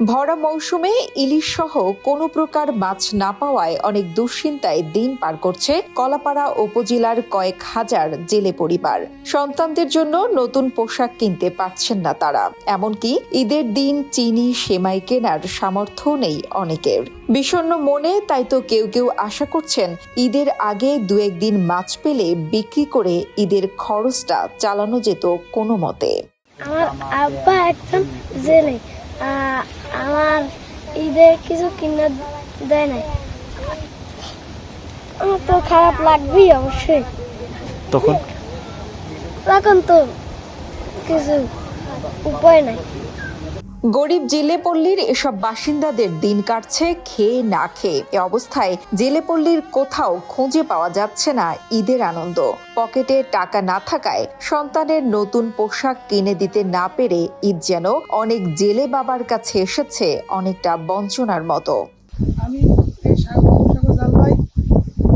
ভরা মৌসুমে ইলিশ সহ কোনো প্রকার মাছ না পাওয়ায় অনেক দুশ্চিন্তায় দিন পার করছে কলাপাড়া উপজেলার কয়েক হাজার জেলে পরিবার। সন্তানদের জন্য নতুন পোশাক কিনতে পারছেন না তারা। এমনকি ঈদের দিন চিনি, সেমাই কেনার সামর্থ্য নেই অনেকের। বিষণ্ণ মনে তাই তো কেউ কেউ আশা করছেন ঈদের আগে দু একদিন মাছ পেলে বিক্রি করে ঈদের খরচটা চালানো যেত কোনো মতে। আমার আব্বা একজন জেলে। আমার ঈদের কিছু কিনে দেয় নাই। আমার তো খারাপ লাগবেই অবশ্যই। তখন? তখন তো কিছু উপায় নাই। গরিব জেলে পল্লীর এসব বাসিন্দাদের দিন কাটছে খেয়ে না খেয়ে। এ অবস্থায় জেলে পল্লীর কোথাও খুঁজে পাওয়া যাচ্ছে না ঈদের আনন্দ। পকেটে টাকা না থাকায় সন্তানের নতুন পোশাক কিনে দিতে না পেরে ঈদ যেন অনেক জেলে বাবার কাছে এসেছে অনেকটা বঞ্চনার মতো। আমি এই সাগর সাগর জাল ভাই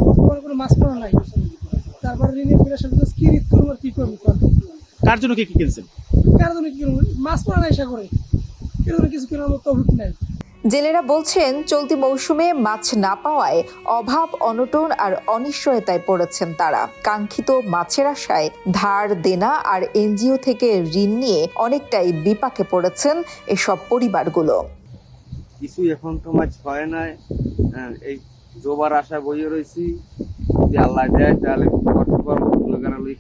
বর্তমানে কোনো মাছ পাওয়া নাই। তারপরে ঋণের প্রেশার কি রিত করব কি করব? কার জন্য কি কি কিনছেন? কার জন্য কি করব? মাছ পাওয়া নাই সাগরে কেউ কিছু কেনার মতো তৌফিক নাই। জেলেরা বলছেন চলতি মৌসুমে মাছ না পাওয়ায় অভাব অনটন আর অনিশ্চয়তায় পড়েছেন তারা। কাঙ্ক্ষিত মাছের আশায় ধার দেনা আর এনজিও থেকে ঋণ নিয়ে অনেকটাই বিপাকে পড়েছেন এসব পরিবারগুলো। কিছুই এখন তো মাছ পায় নাই। হ্যাঁ, এই জোবার আশা বইয়ে রয়েছি যদি আল্লাহ দেয় তাহলে করতে পারব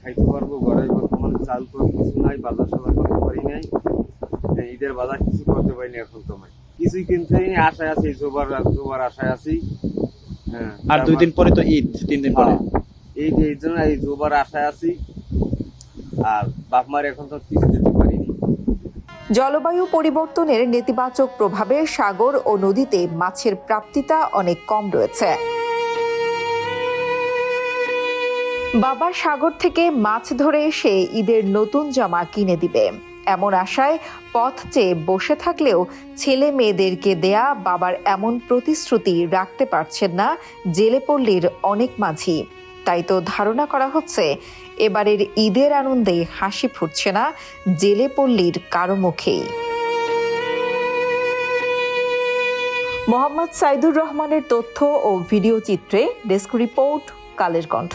খাইতে পারব ঘরে বর্তমানে চাল করে কিছু নাই বাজার সবাই করতে পারি নাই। ঈদের বাজার কিছু করতে পারিনি এখন তোমায় কিছুই কিনতে আশায় আছি জোবার জোবার আশায় আছি। হ্যাঁ আর দুই দিন পরে তো ঈদ তিন দিন পরে। হ্যাঁ, এই যে এই জন্য এই জোবার আশায় আছি। আর বাপ মার এখন তো কিছু দিতে পারিনি। জলবায়ু পরিবর্তনের নেতিবাচক প্রভাবে সাগর ও নদীতে মাছের প্রাপ্তিতা অনেক কম রয়েছে। বাবা সাগর থেকে মাছ ধরে এসে ঈদের নতুন জামা কিনে দিবে। এমন আশায় পথ চেয়ে বসে থাকলেও ছেলে মেয়েদেরকে দেয়া বাবার এমন প্রতিশ্রুতি রাখতে পারছেন না জেলে পল্লীর অনেক মাঝি। তাই তো ধারণা করা হচ্ছে, এবারের ঈদের আনন্দে হাসি ফুটছে না জেলে পল্লীর কারও মুখেই। মোহাম্মদ সাইদুর রহমানের তথ্য ও ভিডিও চিত্রে ডেস্ক রিপোর্ট, কালের কণ্ঠ।